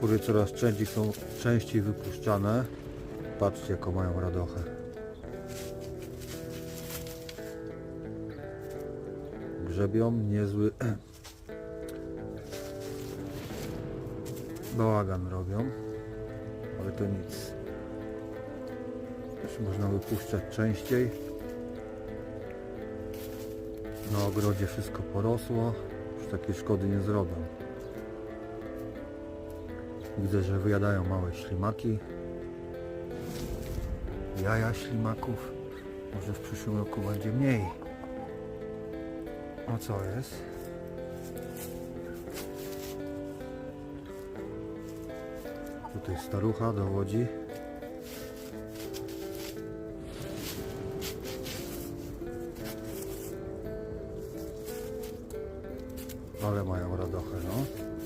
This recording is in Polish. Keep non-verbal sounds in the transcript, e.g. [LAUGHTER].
Kury coraz częściej są częściej wypuszczane. Patrzcie jaką mają radochę. Grzebią niezły [COUGHS] bałagan robią, ale to nic. Też można wypuszczać częściej. Na ogrodzie wszystko porosło, już takiej szkody nie zrobią. Widzę, że wyjadają małe ślimaki. Jaja ślimaków. Może w przyszłym roku będzie mniej. No co jest? Tutaj starucha dowodzi. Ale mają radochę, no.